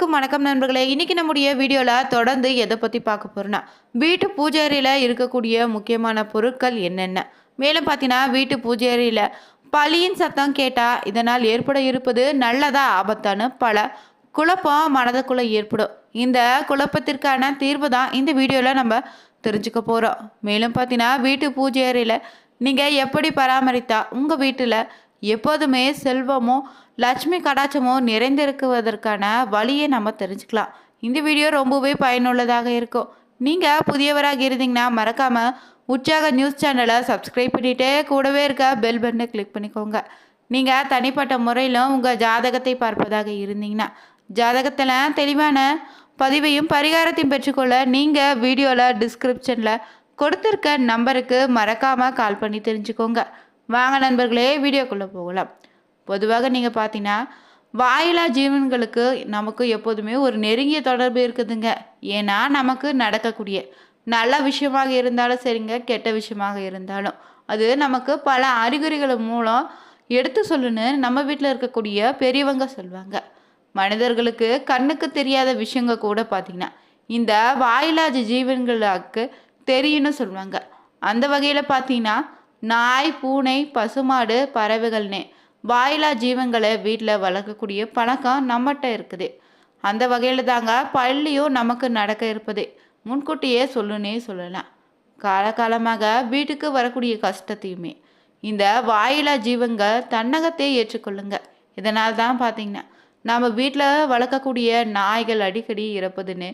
அனைவருக்கும் வணக்கம் நண்பர்களே. இன்றைக்கி நம்முடைய வீடியோவில் தொடர்ந்து எதை பற்றி பார்க்க போகிறோன்னா வீட்டு பூஜாரியில் இருக்கக்கூடிய முக்கியமான பொருட்கள் என்னென்ன? மேலும் பார்த்தீங்கன்னா வீட்டு பூஜை அறையில் பலியின் சத்தம் கேட்டால் இதனால் ஏற்பட இருப்பது நல்லதா ஆபத்தான பல குழப்பம் மனதுக்குள்ளே ஏற்படும். இந்த குழப்பத்திற்கான தீர்வு தான் இந்த வீடியோவில் நம்ம தெரிஞ்சுக்க போகிறோம் மேலும் பார்த்தீங்கன்னா வீட்டு பூஜை அறையில் நீங்கள் எப்படி பராமரித்தா உங்கள் வீட்டில் எப்போதுமே செல்வமோ லட்சுமி கடாட்சமோ நிறைந்திருக்குவதற்கான வழியை நம்ம தெரிஞ்சுக்கலாம். இந்த வீடியோ ரொம்பவே பயனுள்ளதாக இருக்கும். நீங்கள் புதியவராக இருந்தீங்கன்னா மறக்காமல் உற்சாக நியூஸ் சேனலை சப்ஸ்கிரைப் பண்ணிவிட்டு கூடவே இருக்க பெல் பட்டனை கிளிக் பண்ணிக்கோங்க. நீங்கள் தனிப்பட்ட முறையிலும் உங்கள் ஜாதகத்தை பார்ப்பதாக இருந்தீங்கன்னா ஜாதகத்தில் தெளிவான பதிவையும் பரிகாரத்தையும் பெற்றுக்கொள்ள நீங்கள் வீடியோவில் டிஸ்கிரிப்ஷனில் கொடுத்துருக்க நம்பருக்கு மறக்காமல் கால் பண்ணி தெரிஞ்சுக்கோங்க. வாங்க நண்பர்களே வீடியோக்குள்ளே போகலாம். பொதுவாக நீங்கள் பார்த்தீங்கன்னா வாயிலா ஜீவன்களுக்கு நமக்கு எப்போதுமே ஒரு நெருங்கிய தொடர்பு இருக்குதுங்க. ஏன்னா நமக்கு நடக்கக்கூடிய நல்ல விஷயமாக இருந்தாலும் சரிங்க கெட்ட விஷயமாக இருந்தாலும். அது நமக்கு பல அறிகுறிகள் மூலம் எடுத்து சொல்லுன்னு நம்ம வீட்டில் இருக்கக்கூடிய பெரியவங்க சொல்லுவாங்க மனிதர்களுக்கு கண்ணுக்கு தெரியாத விஷயங்க கூட பார்த்திங்கன்னா இந்த வாயிலாஜ ஜீவன்களுக்கு தெரியும்னு சொல்லுவாங்க அந்த வகையில் பார்த்தீங்கன்னா நாய் பூனை பசுமாடு பறவைகள்னே வாயிலா ஜீவங்களை வீட்டில் வளர்க்கக்கூடிய பழக்கம் நம்மகிட்ட இருக்குது. அந்த வகையில் தாங்க பள்ளியும் நமக்கு நடக்க இருப்பது. முன்கூட்டியே சொல்லுன்னே சொல்லலாம். காலகாலமாக வீட்டுக்கு வரக்கூடிய கஷ்டத்தையுமே. இந்த வாயிலா ஜீவங்க தன்னகத்தை ஏற்றுக்கொள்ளுங்க. இதனால் தான் பார்த்தீங்கன்னா நம்ம வீட்டில் வளர்க்கக்கூடிய நாய்கள் அடிக்கடி இறப்பதுன்னு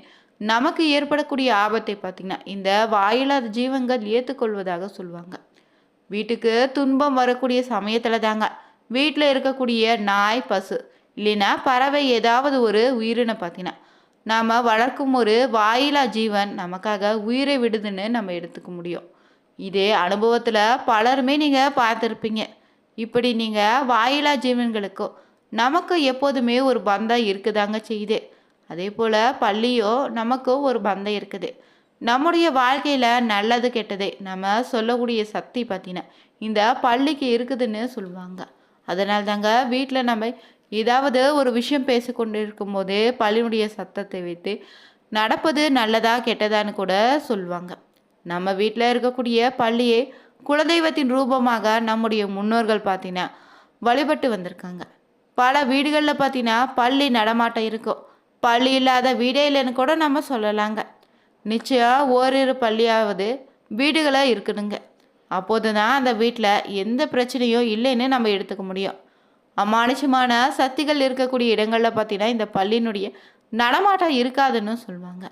நமக்கு ஏற்படக்கூடிய ஆபத்தை பார்த்திங்கன்னா இந்த வாயிலாத ஜீவங்கள் ஏற்றுக்கொள்வதாக சொல்லுவாங்க. வீட்டுக்கு துன்பம் வரக்கூடிய சமயத்தில் தாங்க. வீட்டில் இருக்கக்கூடிய நாய் பசு இல்லைன்னா பறவை ஏதாவது ஒரு உயிரினை பார்த்தீங்கன்னா நாம் வளர்க்கும் ஒரு வாயிலா ஜீவன் நமக்காக உயிரை விடுதுன்னு நம்ம எடுத்துக்க முடியும். இதே அனுபவத்தில் பலருமே நீங்கள் பார்த்துருப்பீங்க. இப்படி நீங்கள் வாயிலா ஜீவன்களுக்கும் நமக்கு எப்போதுமே ஒரு பந்தம் இருக்குதாங்க செய்யுது. அதே போல் பள்ளியோ நமக்கும் ஒரு பந்தம் இருக்குது. நம்முடைய வாழ்க்கையில் நல்லது கெட்டதே நம்ம சொல்லக்கூடிய சக்தி பார்த்தீங்கன்னா இந்த பள்ளிக்கு இருக்குதுன்னு சொல்லுவாங்க. அதனால் தாங்க வீட்டில் நம்ம ஏதாவது ஒரு விஷயம் பேசிக்கொண்டு இருக்கும்போது பள்ளியினுடைய சத்தத்தை வைத்து நடப்பது நல்லதா கெட்டதான்னு கூட சொல்லுவாங்க. நம்ம வீட்டில் இருக்கக்கூடிய பள்ளியே குலதெய்வத்தின் ரூபமாக நம்முடைய முன்னோர்கள் பார்த்தீங்கன்னா வழிபட்டு வந்திருக்காங்க. பல வீடுகளில் பார்த்தீங்கன்னா பள்ளி நடமாட்டம் இருக்கும். பள்ளி இல்லாத வீடே இல்லைன்னு கூட நம்ம சொல்லலாங்க. நிச்சயம் ஓரிரு பள்ளியாவது வீடுகளாக இருக்கணுங்க. அப்போது தான் அந்த வீட்டில் எந்த பிரச்சனையும் இல்லைன்னு நம்ம எடுத்துக்க முடியும். அமானுஷமான சக்திகள் இருக்கக்கூடிய இடங்களில் பார்த்தீங்கன்னா இந்த பள்ளியினுடைய நடமாட்டம் இருக்காதுன்னு சொல்லுவாங்க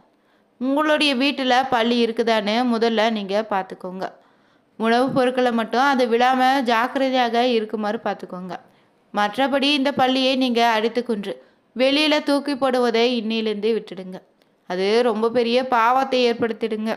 உங்களுடைய வீட்டில் பள்ளி இருக்குதான்னு முதல்ல நீங்கள் பார்த்துக்கோங்க உணவுப் பொருட்களை மட்டும் அது விழாமல் ஜாக்கிரதையாக இருக்குமாறு பார்த்துக்கோங்க மற்றபடி இந்த பள்ளியை நீங்கள் அடித்து கொன்று வெளியில் தூக்கி போடுவதை இன்னிலேருந்தே விட்டுடுங்க. அது ரொம்ப பெரிய பாவத்தை ஏற்படுத்திடுங்க.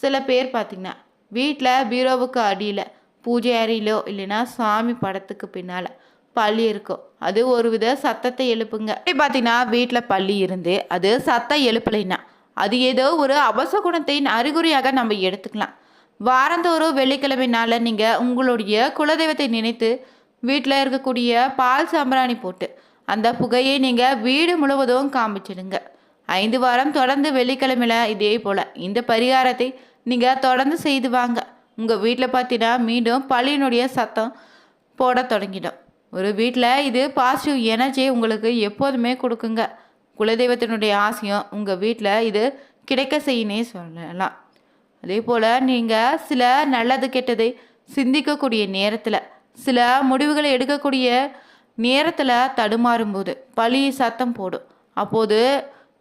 சில பேர் பார்த்திங்கன்னா வீட்டில் பீரோவுக்கு அடியில் பூஜை அறையிலோ இல்லைன்னா சாமி படத்துக்கு பின்னால் பள்ளி இருக்கும். அது ஒரு வித சத்தத்தை எழுப்புங்க. அப்படி பார்த்தீங்கன்னா வீட்டில் பள்ளி இருந்து அது சத்தம் எழுப்பலைன்னா அது ஏதோ ஒரு அபசகுணத்தின் அறிகுறியாக நம்ம எடுத்துக்கலாம். வாரந்தோறும் வெள்ளிக்கிழமை நாளில் நீங்கள் உங்களுடைய குலதெய்வத்தை நினைத்து வீட்டில் இருக்கக்கூடிய பால் சாம்பிராணி போட்டு அந்த புகையை நீங்கள் வீடு முழுவதும் காமிச்சிடுங்க. ஐந்து வாரம் தொடர்ந்து வெள்ளிக்கிழமையில் இதே போல். இந்த பரிகாரத்தை நீங்கள் தொடர்ந்து செய்து வாங்க. உங்கள் வீட்டில் பார்த்தீங்கன்னா மீண்டும் பள்ளியினுடைய சத்தம் போட தொடங்கிடும். ஒரு வீட்டில் இது பாசிட்டிவ் எனர்ஜி உங்களுக்கு எப்போதுமே கொடுக்குங்க. குலதெய்வத்தினுடைய ஆசையும் உங்கள் வீட்டில் இது கிடைக்க செய்யினே சொல்லலாம். அதே போல் நீங்கள் சில நல்லது கெட்டதை சிந்திக்கக்கூடிய நேரத்தில் சில முடிவுகளை எடுக்கக்கூடிய நேரத்தில் தடுமாறும்போது பழி சத்தம் போடும். அப்போது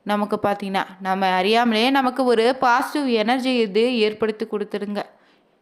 நமக்கு பார்த்தீங்கன்னா நம்ம அறியாமலே நமக்கு ஒரு பாசிட்டிவ் எனர்ஜி இது ஏற்படுத்தி கொடுத்துருங்க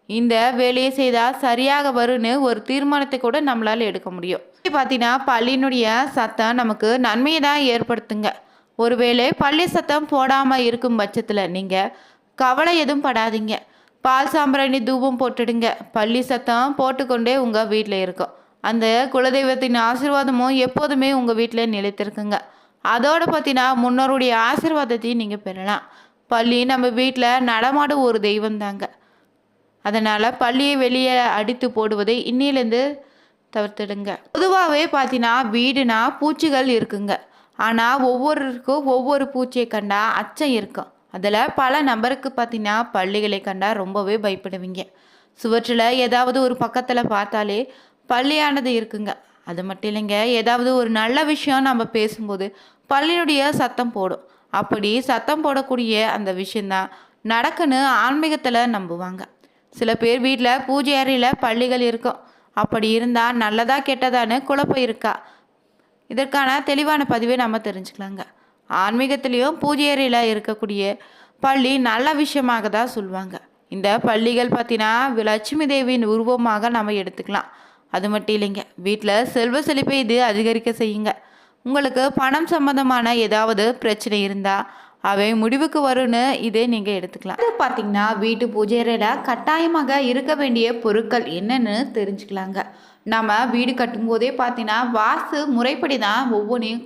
இந்த வேலையை செய்தால் சரியாக வரும்னு ஒரு தீர்மானத்தை கூட நம்மளால் எடுக்க முடியும். பார்த்தீங்கன்னா பள்ளியினுடைய சத்தம் நமக்கு நன்மையை தான் ஏற்படுத்துங்க. ஒருவேளை பள்ளி சத்தம் போடாமல் இருக்கும் பட்சத்தில் நீங்கள் கவலை எதுவும் படாதீங்க. பால் சாம்பிராணி தூபம் போட்டுடுங்க. பள்ளி சத்தம் போட்டுக்கொண்டே உங்கள் வீட்டில் இருக்கும். அந்த குலதெய்வத்தின் ஆசீர்வாதமும் எப்போதுமே உங்கள் வீட்டில் நிலைத்திருக்குங்க. அதோடு பார்த்தீங்கன்னா முன்னோருடைய ஆசீர்வாதத்தையும் நீங்கள் பெறலாம். பள்ளி நம்ம வீட்டில் நடமாடும் ஒரு தெய்வம் தாங்க. அதனால் பள்ளியை வெளியே அடித்து போடுவதை இன்னிலேருந்து தவிர்த்துடுங்க. பொதுவாகவே பார்த்தீங்கன்னா வீடுனா பூச்சிகள் இருக்குங்க. ஆனால் ஒவ்வொருக்கும் ஒவ்வொரு பூச்சியை கண்டா அச்சம் இருக்கும். அதில் பல நபருக்கு பார்த்தீங்கன்னா பள்ளிகளை கண்டா ரொம்பவே பயப்படுவீங்க. சுவற்றில் ஏதாவது ஒரு பக்கத்தில் பார்த்தாலே பள்ளியானது இருக்குங்க. அது மட்டும் இல்லைங்க. ஏதாவது ஒரு நல்ல விஷயம் நம்ம பேசும்போது பள்ளியினுடைய சத்தம் போடும். அப்படி சத்தம் போடக்கூடிய அந்த விஷயந்தான் நடக்குன்னு ஆன்மீகத்தில் நம்புவாங்க. சில பேர் வீட்டில் பூஜை அறையில் பள்ளிகள் இருக்கும். அப்படி இருந்தால் நல்லதா கெட்டதான்னு குழப்பம் இருக்கா? இதற்கான தெளிவான பதிவை நம்ம தெரிஞ்சுக்கலாங்க. ஆன்மீகத்திலையும் பூஜை அறையில் இருக்கக்கூடிய பள்ளி நல்ல விஷயமாக தான் சொல்லுவாங்க. இந்த பள்ளிகள் பார்த்தீங்கன்னா லட்சுமி தேவியின் உருவமாக நம்ம எடுத்துக்கலாம். அது மட்டும் இல்லைங்க. வீட்டில் செல்வ செழிப்பை இது அதிகரிக்க செய்யுங்க. உங்களுக்கு பணம் சம்பந்தமான ஏதாவது பிரச்சனை இருந்தால் அவை முடிவுக்கு வரும்னு இதே நீங்கள் எடுத்துக்கலாம். அது பார்த்தீங்கன்னா வீட்டு பூஜை அறையில் கட்டாயமாக இருக்க வேண்டிய பொருட்கள் என்னன்னு தெரிஞ்சுக்கலாங்க. நம்ம வீடு கட்டும்போதே பார்த்தீங்கன்னா வாசு முறைப்படி தான் ஒவ்வொன்றையும்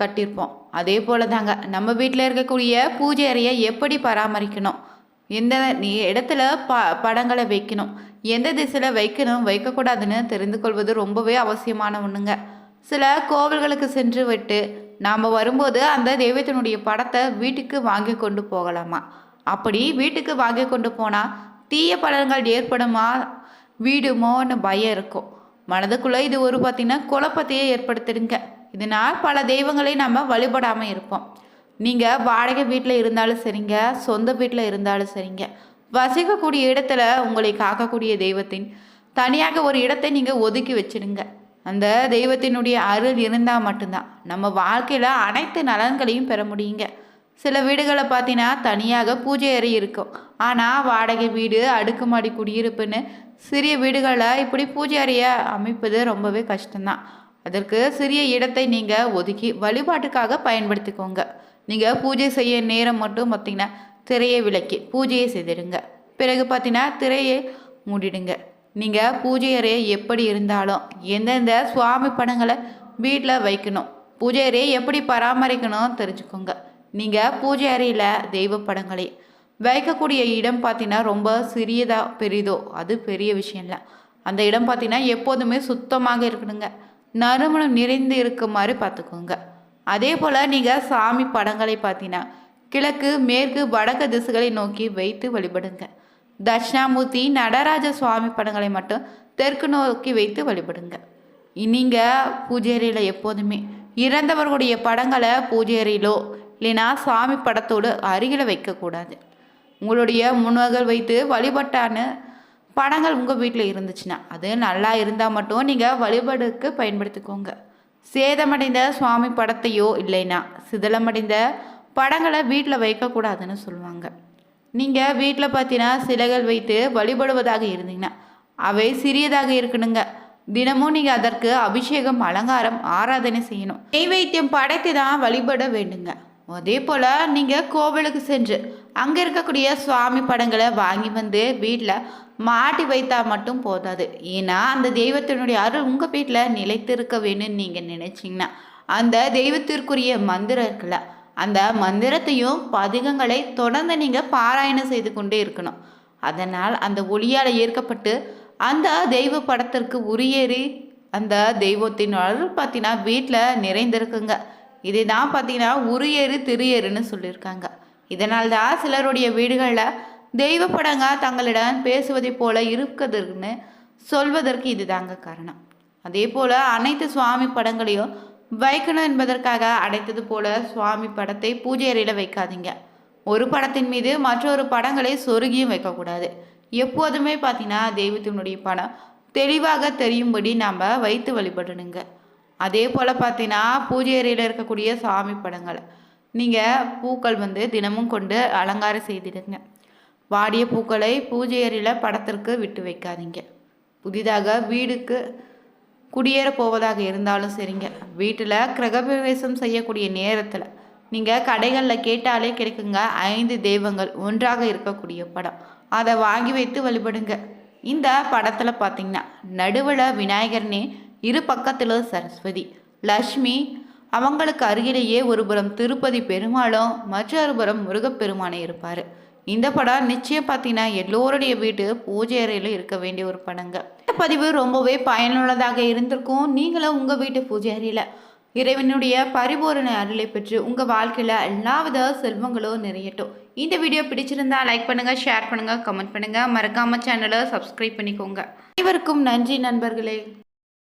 கட்டியிருப்போம். அதே போல தாங்க நம்ம வீட்டில் இருக்கக்கூடிய பூஜை அறையை எப்படி பராமரிக்கணும்? எந்த இடத்துல ப படங்களை வைக்கணும். எந்த திசையில் வைக்கணும் வைக்கக்கூடாதுன்னு தெரிந்து கொள்வது ரொம்பவே அவசியமான ஒன்றுங்க சில கோவில்களுக்கு சென்று விட்டு நாம் வரும்போது அந்த தெய்வத்தினுடைய படத்தை வீட்டுக்கு வாங்கி கொண்டு போகலாமா? அப்படி வீட்டுக்கு வாங்கி கொண்டு போனால் தீய பலன்கள் ஏற்படுமா? வீடுமோன்னு பயம் இருக்கும். மனதுக்குள்ளே இது ஒரு பார்த்திங்கன்னா குழப்பத்தையே ஏற்படுத்திடுங்க. இதனால் பல தெய்வங்களை நம்ம வழிபடாமல் இருப்போம். நீங்கள் வாடகை வீட்டில் இருந்தாலும் சரிங்க சொந்த வீட்டில் இருந்தாலும் சரிங்க. வசிக்கக்கூடிய இடத்துல உங்களை காக்கக்கூடிய தெய்வத்தின் தனியாக ஒரு இடத்தை நீங்கள் ஒதுக்கி வச்சிடுங்க. அந்த தெய்வத்தினுடைய அருள் இருந்தால் மட்டும்தான். நம்ம வாழ்க்கையில் அனைத்து நலன்களையும் பெற முடியுங்க. சில வீடுகளை பார்த்தீங்கன்னா தனியாக பூஜை அறை இருக்கும். ஆனால் வாடகை வீடு அடுக்குமாடி குடியிருப்புன்னு சிறிய வீடுகளில் இப்படி பூஜை அறையை அமைப்பது ரொம்பவே கஷ்டம்தான். அதற்கு சிறிய இடத்தை நீங்கள் ஒதுக்கி வழிபாட்டுக்காக பயன்படுத்திக்கோங்க. நீங்கள் பூஜை செய்ய நேரம் மட்டும் பார்த்தீங்கன்னா திரையை விளக்கி பூஜையை செய்திடுங்க. பிறகு பார்த்தீங்கன்னா திரையை மூடிடுங்க. நீங்கள் பூஜை அறையை எப்படி இருந்தாலும் எந்தெந்த சுவாமி படங்களை வீட்டில் வைக்கணும் பூஜை அறையை எப்படி பராமரிக்கணும் தெரிஞ்சுக்கோங்க. நீங்கள் பூஜை அறையில் தெய்வ படங்களை வைக்கக்கூடிய இடம் பார்த்தீங்கன்னா ரொம்ப சிறியதா பெரிதோ அது பெரிய விஷயம் இல்லை. அந்த இடம் பார்த்தீங்கன்னா எப்போதுமே சுத்தமாக இருக்கணுங்க. நறுமணம் நிறைந்து இருக்குமாறு பார்த்துக்கோங்க அதே போல் நீங்கள் சாமி படங்களை பார்த்தீங்கன்னா கிழக்கு மேற்கு வடக்கு திசைகளை நோக்கி வைத்து வழிபடுங்க. தட்சிணாமூர்த்தி நடராஜ சுவாமி படங்களை மட்டும் தெற்கு நோக்கி வைத்து வழிபடுங்க. நீங்கள் பூஜேரியில் எப்போதுமே இறந்தவர்களுடைய படங்களை பூஜேரியிலோ இல்லைன்னா இல்லைனா சாமி படத்தோடு அருகில் வைக்கக்கூடாது. உங்களுடைய முன்னோர்கள் வைத்து வழிபட்டான்னு படங்கள் உங்கள் வீட்டில் இருந்துச்சுன்னா அது நல்லா இருந்தால் மட்டும் நீங்கள் வழிபாடுக்கு பயன்படுத்திக்கோங்க. சேதமடைந்த சுவாமி படத்தையோ இல்லைன்னா சிதலமடைந்த படங்களை வீட்டில் வைக்கக்கூடாதுன்னு சொல்லுவாங்க. நீங்கள் வீட்டில் பார்த்தீங்கன்னா சிலைகள் வைத்து வழிபடுவதாக இருந்தீங்கன்னா அவை சிறியதாக இருக்கணுங்க. தினமும் நீங்கள் அதற்கு அபிஷேகம் அலங்காரம் ஆராதனை செய்யணும். நெய்வேத்தியம் படைத்து தான் வழிபட வேண்டுங்க. அதே போல் நீங்கள் கோவிலுக்கு சென்று அங்கே இருக்கக்கூடிய சுவாமி படங்களை வாங்கி வந்து வீட்டில் மாட்டி வைத்தா மட்டும் போதாது. ஏன்னா அந்த தெய்வத்தினுடைய அருள் உங்கள் வீட்டில் நிலைத்திருக்க வேணும்னு நீங்கள் நினச்சிங்கன்னா அந்த தெய்வத்திற்குரிய மந்திரம் இருக்குல்ல அந்த மந்திரத்தையும் பதிகங்களை தொடர்ந்து நீங்கள் பாராயணம் செய்து கொண்டே இருக்கணும். அதனால் அந்த ஒளியால் ஈர்க்கப்பட்டு அந்த தெய்வ படத்திற்கு உரியேறி அந்த தெய்வத்தின் அருள் பார்த்தீங்கன்னா வீட்டில் நிறைந்திருக்குங்க. இதை தான் பார்த்தீங்கன்னா உரியரு திரியேறுன்னு சொல்லியிருக்காங்க. இதனால் தான் சிலருடைய வீடுகளில் தெய்வ படங்க தங்களிடம் பேசுவதைப் போல இருக்குதுன்னு சொல்வதற்கு இதுதாங்க காரணம். அதே போல் அனைத்து சுவாமி படங்களையும் வைக்கணும் என்பதற்காக அடைத்தது போல சுவாமி படத்தை பூஜை அறையில் வைக்காதீங்க. ஒரு படத்தின் மீது மற்றொரு படங்களை சொருகியும் வைக்கக்கூடாது. எப்போதுமே பார்த்தீங்கன்னா தெய்வத்தினுடைய படம் தெளிவாக தெரியும்படி நாம் வைத்து வழிபடணுங்க. அதே போல் பார்த்தீங்கன்னா பூஜை அறையில் இருக்கக்கூடிய சாமி படங்களை. நீங்கள் பூக்கள் வந்து தினமும் கொண்டு அலங்காரம் செய்திடுங்க. வாடிய பூக்களை பூஜை அறையில் படத்திற்கு விட்டு வைக்காதீங்க. புதிதாக வீடுக்கு குடியேற போவதாக இருந்தாலும் சரிங்க. வீட்டில் கிரகப்பிரவேசம் செய்யக்கூடிய நேரத்தில் நீங்கள் கடைகளில் கேட்டாலே கிடைக்குங்க ஐந்து தெய்வங்கள் ஒன்றாக இருக்கக்கூடிய படம். அதை வாங்கி வைத்து வழிபடுங்க. இந்த படத்தில் பார்த்தீங்கன்னா நடுவில் விநாயகர்னே இரு பக்கத்தில் சரஸ்வதி லக்ஷ்மி அவங்களுக்கு அருகிலேயே ஒருபுறம் திருப்பதி பெருமாளும் மற்றொருபுறம் முருகப்பெருமானை முருகப்பெருமானே இருப்பார். இந்த படம் நிச்சயம் பார்த்தீங்கன்னா எல்லோருடைய வீட்டு பூஜை அறையில் இருக்க வேண்டிய ஒரு படங்க. இந்த பதிவு ரொம்பவே பயனுள்ளதாக இருந்திருக்கும். நீங்களும் உங்கள் வீட்டு பூஜை அறையில் இறைவனுடைய பரிபூரண அருளை பெற்று உங்கள் வாழ்க்கையில் எல்லாவித செல்வங்களும் நிறையட்டும். இந்த வீடியோ பிடிச்சிருந்தா லைக் பண்ணுங்கள் ஷேர் பண்ணுங்கள் கமெண்ட் பண்ணுங்கள் மறக்காமல் சேனலை சப்ஸ்கிரைப் பண்ணிக்கோங்க. அனைவருக்கும் நன்றி நண்பர்களே.